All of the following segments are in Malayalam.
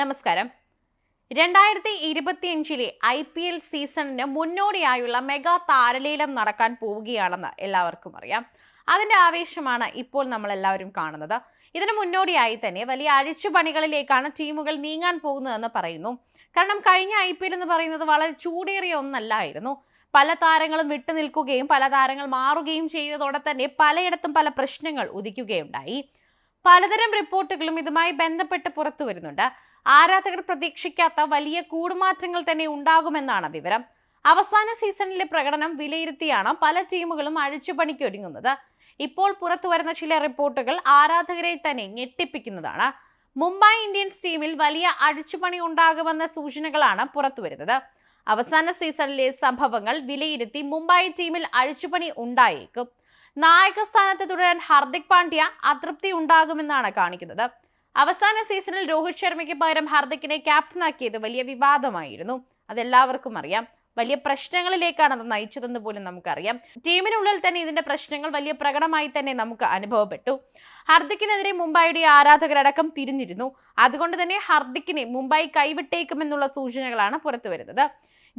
നമസ്കാരം. രണ്ടായിരത്തി ഇരുപത്തിയഞ്ചിലെ ഐ പി എൽ സീസണിന് മുന്നോടിയായുള്ള മെഗാ താരലീലം നടക്കാൻ പോവുകയാണെന്ന് എല്ലാവർക്കും അറിയാം. അതിന്റെ ആവേശമാണ് ഇപ്പോൾ നമ്മൾ എല്ലാവരും കാണുന്നത്. ഇതിന് മുന്നോടിയായി തന്നെ വലിയ അഴിച്ചുപണികളിലേക്കാണ് ടീമുകൾ നീങ്ങാൻ പോകുന്നതെന്ന് പറയുന്നു. കാരണം കഴിഞ്ഞ ഐ പി എൽ എന്ന് പറയുന്നത് വളരെ ചൂടേറിയ ഒന്നല്ലായിരുന്നു. പല താരങ്ങളും വിട്ടുനിൽക്കുകയും പല താരങ്ങൾ മാറുകയും ചെയ്തതോടെ തന്നെ പലയിടത്തും പല പ്രശ്നങ്ങൾ ഉദിക്കുകയുണ്ടായി. പലതരം റിപ്പോർട്ടുകളും ഇതുമായി ബന്ധപ്പെട്ട് പുറത്തു വരുന്നുണ്ട്. ആരാധകർ പ്രതീക്ഷിക്കാത്ത വലിയ കൂടുമാറ്റങ്ങൾ തന്നെ ഉണ്ടാകുമെന്നാണ് വിവരം. അവസാന സീസണിലെ പ്രകടനം വിലയിരുത്തിയാണ് പല ടീമുകളും അഴിച്ചുപണിക്കൊരുങ്ങുന്നത് ഇപ്പോൾ പുറത്തു വരുന്ന ചില റിപ്പോർട്ടുകൾ ആരാധകരെ തന്നെ ഞെട്ടിപ്പിക്കുന്നതാണ്. മുംബൈ ഇന്ത്യൻസ് ടീമിൽ വലിയ അഴിച്ചുപണി ഉണ്ടാകുമെന്ന സൂചനകളാണ് പുറത്തുവരുന്നത് അവസാന സീസണിലെ സംഭവങ്ങൾ വിലയിരുത്തി മുംബൈ ടീമിൽ അഴിച്ചുപണി ഉണ്ടായേക്കും. നായക സ്ഥാനത്ത് തുടരാൻ ഹാർദിക് പാണ്ഡ്യ അതൃപ്തി ഉണ്ടാകുമെന്നാണ് കാണിക്കുന്നത്. അവസാന സീസണിൽ രോഹിത് ശർമ്മയ്ക്ക് പകരം ഹാർദിക്കിനെ ക്യാപ്റ്റനാക്കിയത് വലിയ വിവാദമായിരുന്നു. അതെല്ലാവർക്കും അറിയാം. വലിയ പ്രശ്നങ്ങളിലേക്കാണ് അത് നയിച്ചതെന്ന് പോലും നമുക്കറിയാം. ടീമിനുള്ളിൽ തന്നെ ഇതിന്റെ പ്രശ്നങ്ങൾ വലിയ പ്രകടമായി തന്നെ നമുക്ക് അനുഭവപ്പെട്ടു. ഹർദിക്കിനെതിരെ മുംബൈയുടെ ആരാധകരടക്കം തിരിഞ്ഞിരുന്നു. അതുകൊണ്ട് തന്നെ ഹർദിക്കിനെ മുംബൈ കൈവിട്ടേക്കുമെന്നുള്ള സൂചനകളാണ് പുറത്തു വരുന്നത്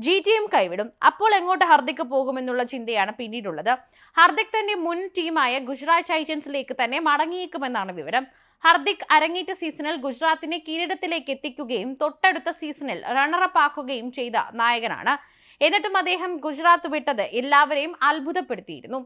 ജി ടിയും കൈവിടും. അപ്പോൾ എങ്ങോട്ട് ഹർദിക്ക് പോകുമെന്നുള്ള ചിന്തയാണ് പിന്നീടുള്ളത്. ഹർദിക് തന്റെ മുൻ ടീമായ ഗുജറാത്ത് ടൈറ്റൻസിലേക്ക് തന്നെ മടങ്ങിയേക്കുമെന്നാണ് വിവരം. ഹർദിക് അരങ്ങേറ്റ സീസണിൽ ഗുജറാത്തിനെ കിരീടത്തിലേക്ക് എത്തിക്കുകയും തൊട്ടടുത്ത സീസണിൽ റണ്ണറപ്പ് ആക്കുകയും ചെയ്ത നായകനാണ്. എന്നിട്ടും അദ്ദേഹം ഗുജറാത്ത് വിട്ടത് എല്ലാവരെയും അത്ഭുതപ്പെടുത്തിയിരുന്നു.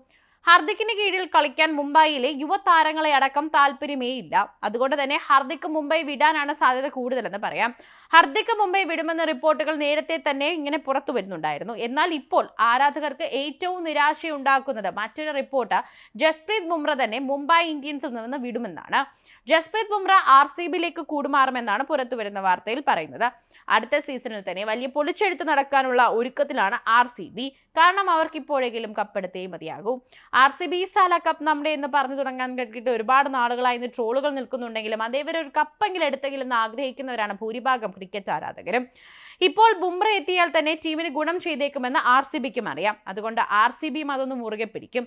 ഹർദിക്കിന് കീഴിൽ കളിക്കാൻ മുംബൈയിലെ യുവതാരങ്ങളെ അടക്കം താല്പര്യമേ ഇല്ല അതുകൊണ്ട് തന്നെ ഹർദിക്ക് മുംബൈ വിടാനാണ് സാധ്യത കൂടുതലെന്ന് പറയാം. ഹർദിക്ക് മുംബൈ വിടുമെന്ന റിപ്പോർട്ടുകൾ നേരത്തെ തന്നെ ഇങ്ങനെ പുറത്തു വരുന്നുണ്ടായിരുന്നു. എന്നാൽ ഇപ്പോൾ ആരാധകർക്ക് ഏറ്റവും നിരാശയുണ്ടാക്കുന്നത് മറ്റൊരു റിപ്പോർട്ട് ജസ്പ്രീത് ബുംറ തന്നെ മുംബൈ ഇന്ത്യൻസിൽ നിന്ന് വിടുമെന്നാണ്. ജസ്പ്രീത് ബുംറ ആർ സി ബിയിലേക്ക് കൂടുമാറുമെന്നാണ് പുറത്തു വരുന്ന വാർത്തയിൽ പറയുന്നത്. അടുത്ത സീസണിൽ തന്നെ വലിയ പൊളിച്ചെഴുത്ത് നടക്കാനുള്ള ഒരുക്കത്തിലാണ് ആർ സി ബി കാരണം അവർക്ക് ഇപ്പോഴെങ്കിലും കപ്പെടുത്തേ മതിയാകൂ. ആർ സി ബി സാല കപ്പ് നമ്മുടെ എന്ന് പറഞ്ഞു തുടങ്ങാൻ കേട്ടിട്ട് ഒരുപാട് നാളുകളായി ഇന്ന് ട്രോളുകൾ നിൽക്കുന്നുണ്ടെങ്കിലും അതേവരെ ഒരു കപ്പെങ്കിലും എടുത്തെങ്കിലും എന്ന് ആഗ്രഹിക്കുന്നവരാണ് ഭൂരിഭാഗം ക്രിക്കറ്റ് ആരാധകരും. ഇപ്പോൾ ബുംറ എത്തിയാൽ തന്നെ ടീമിന് ഗുണം ചെയ്തേക്കുമെന്ന് ആർ സി ബിക്കും അറിയാം. അതുകൊണ്ട് ആർ സി ബിയും അതൊന്ന് മുറുകെ പിടിക്കും.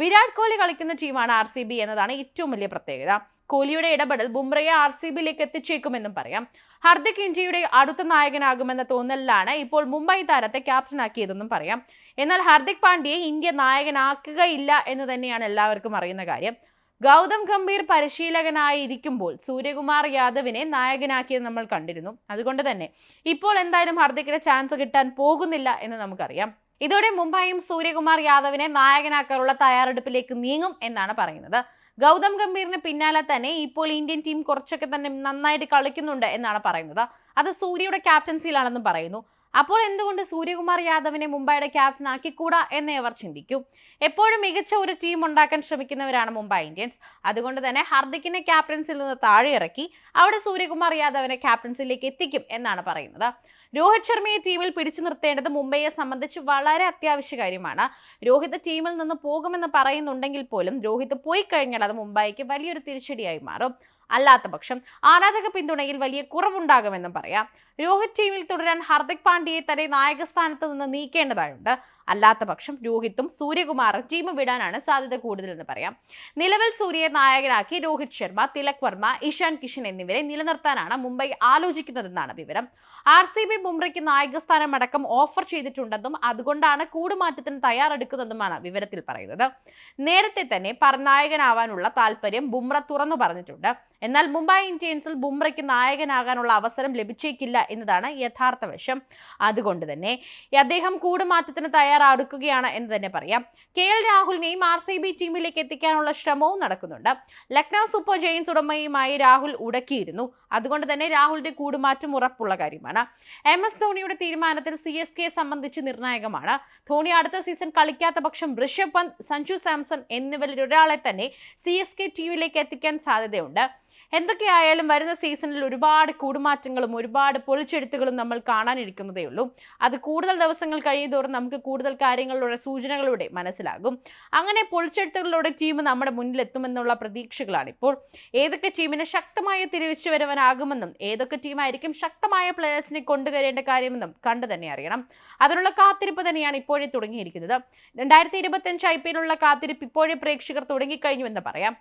വിരാട് കോഹ്ലി കളിക്കുന്ന ടീമാണ് ആർ സി ബി എന്നതാണ് ഏറ്റവും വലിയ പ്രത്യേകത. കോഹ്ലിയുടെ ഇടപെടൽ ബുംറയെ ആർ സി ബിയിലേക്ക് എത്തിച്ചേക്കുമെന്നും പറയാം. ഹർദിക് ഇന്ത്യയുടെ അടുത്ത നായകനാകുമെന്ന തോന്നലിലാണ് ഇപ്പോൾ മുംബൈ താരത്തെ ക്യാപ്റ്റനാക്കിയതെന്നും പറയാം. എന്നാൽ ഹർദിക് പാണ്ഡ്യയെ ഇന്ത്യ നായകനാക്കുകയില്ല എന്ന് തന്നെയാണ് എല്ലാവർക്കും അറിയുന്ന കാര്യം. ഗൗതം ഗംഭീർ പരിശീലകനായിരിക്കുമ്പോൾ സൂര്യകുമാർ യാദവിനെ നായകനാക്കിയത് നമ്മൾ കണ്ടിരുന്നു. അതുകൊണ്ട് തന്നെ ഇപ്പോൾ എന്തായാലും ഹർദിക്കിന് ചാൻസ് കിട്ടാൻ പോകുന്നില്ല എന്ന് നമുക്കറിയാം. ഇതോടെ മുംബൈയും സൂര്യകുമാർ യാദവിനെ നായകനാക്കാനുള്ള തയ്യാറെടുപ്പിലേക്ക് നീങ്ങും എന്നാണ് പറയുന്നത്. ഗൗതം ഗംഭീറിന് പിന്നാലെ തന്നെ ഇപ്പോൾ ഇന്ത്യൻ ടീം കുറച്ചൊക്കെ തന്നെ നന്നായിട്ട് കളിക്കുന്നുണ്ട് എന്നാണ് പറയുന്നത്. അത് സൂര്യയുടെ ക്യാപ്റ്റൻസിയിലാണെന്നും പറയുന്നു. അപ്പോൾ എന്തുകൊണ്ട് സൂര്യകുമാർ യാദവിനെ മുംബൈയുടെ ക്യാപ്റ്റൻ ആക്കിക്കൂടാ എന്ന് അവർ ചിന്തിക്കും. എപ്പോഴും മികച്ച ഒരു ടീം ഉണ്ടാക്കാൻ ശ്രമിക്കുന്നവരാണ് മുംബൈ ഇന്ത്യൻസ്. അതുകൊണ്ട് തന്നെ ഹർദിക്കിനെ ക്യാപ്റ്റൻസിൽ നിന്ന് താഴെ ഇറക്കി അവിടെ സൂര്യകുമാർ യാദവിനെ ക്യാപ്റ്റൻസിലേക്ക് എത്തിക്കും എന്നാണ് പറയുന്നത്. രോഹിത് ശർമ്മയെ ടീമിൽ പിടിച്ചു നിർത്തേണ്ടത് മുംബൈയെ സംബന്ധിച്ച് വളരെ അത്യാവശ്യ കാര്യമാണ്. രോഹിത് ടീമിൽ നിന്ന് പോകുമെന്ന് പറയുന്നുണ്ടെങ്കിൽ പോലും രോഹിത് പോയി കഴിഞ്ഞാൽ അത് മുംബൈക്ക് വലിയൊരു തിരിച്ചടിയായി മാറും. അല്ലാത്ത പക്ഷം ആരാധക പിന്തുണയിൽ വലിയ കുറവുണ്ടാകുമെന്നും പറയാം. രോഹിത് ടീമിൽ തുടരാൻ ഹർദിക് പാണ്ഡ്യയെ തന്നെ നായകസ്ഥാനത്ത് നിന്ന് നീക്കേണ്ടതായുണ്ട്. അല്ലാത്ത പക്ഷം രോഹിത്തും സൂര്യകുമാറും ടീം വിടാനാണ് സാധ്യത കൂടുതലെന്ന് പറയാം. നിലവിൽ സൂര്യയെ നായകനാക്കി രോഹിത് ശർമ്മ തിലക് വർമ്മ ഇഷാൻ കിഷൻ എന്നിവരെ നിലനിർത്താനാണ് മുംബൈ ആലോചിക്കുന്നതെന്നാണ് വിവരം. ആർ സി ബി ബുംറയ്ക്ക് നായകസ്ഥാനം അടക്കം ഓഫർ ചെയ്തിട്ടുണ്ടെന്നും അതുകൊണ്ടാണ് കൂടുമാറ്റത്തിന് തയ്യാറെടുക്കുന്നതെന്നുമാണ് വിവരത്തിൽ പറയുന്നത്. നേരത്തെ തന്നെ പരനായകനാവാനുള്ള താല്പര്യം ബുംറ തുറന്നു പറഞ്ഞിട്ടുണ്ട്. എന്നാൽ മുംബൈ ഇന്ത്യൻസിൽ ബുംറയ്ക്ക് നായകനാകാനുള്ള അവസരം ലഭിച്ചേക്കില്ല എന്നതാണ് യഥാർത്ഥ വശം. അതുകൊണ്ട് തന്നെ അദ്ദേഹം കൂടുമാറ്റത്തിന് തയ്യാറെടുക്കുകയാണ് എന്ന് തന്നെ പറയാം. കെ എൽ രാഹുലിനെയും ആർ സി ബി ടീമിലേക്ക് എത്തിക്കാനുള്ള ശ്രമവും നടക്കുന്നുണ്ട്. ലക്നൗ സൂപ്പർ ജയൻസ് ഉടമയുമായി രാഹുൽ ഉടക്കിയിരുന്നു. അതുകൊണ്ട് തന്നെ രാഹുലിന്റെ കൂടുമാറ്റം ഉറപ്പുള്ള കാര്യമാണ്. എം എസ് ധോണിയുടെ തീരുമാനത്തിൽ സി എസ് കെ സംബന്ധിച്ച് നിർണായകമാണ്. ധോണി അടുത്ത സീസൺ കളിക്കാത്ത പക്ഷം ഋഷഭ് പന്ത് സഞ്ജു സാംസൺ എന്നിവരിൽ ഒരാളെ തന്നെ സി എസ് കെ ടീമിലേക്ക് എത്തിക്കാൻ സാധ്യതയുണ്ട്. എന്തൊക്കെയായാലും വരുന്ന സീസണിൽ ഒരുപാട് കൂടുമാറ്റങ്ങളും ഒരുപാട് പൊളിച്ചെഴുത്തുകളും നമ്മൾ കാണാനിരിക്കുന്നതേ ഉള്ളൂ. അത് കൂടുതൽ ദിവസങ്ങൾ കഴിയുന്തോറും നമുക്ക് കൂടുതൽ കാര്യങ്ങളിലൂടെ സൂചനകളിലൂടെ മനസ്സിലാകും. അങ്ങനെ പൊളിച്ചെഴുത്തുകളിലൂടെ ടീം നമ്മുടെ മുന്നിലെത്തുമെന്നുള്ള പ്രതീക്ഷകളാണ് ഇപ്പോൾ ഏതൊക്കെ ടീമിന് ശക്തമായ തിരിച്ചു വരവനാകുമെന്നും ഏതൊക്കെ ടീമായിരിക്കും ശക്തമായ പ്ലേയേഴ്സിനെ കൊണ്ടുവരേണ്ട കാര്യമെന്നും കണ്ടു തന്നെ അറിയണം. അതിനുള്ള കാത്തിരിപ്പ് തന്നെയാണ് ഇപ്പോഴേ തുടങ്ങിയിരിക്കുന്നത്. രണ്ടായിരത്തി ഇരുപത്തി അഞ്ച് ഐ പി എല്ലുള്ള കാത്തിരിപ്പ് ഇപ്പോഴേ പ്രേക്ഷകർ തുടങ്ങിക്കഴിഞ്ഞു എന്ന് പറയാം.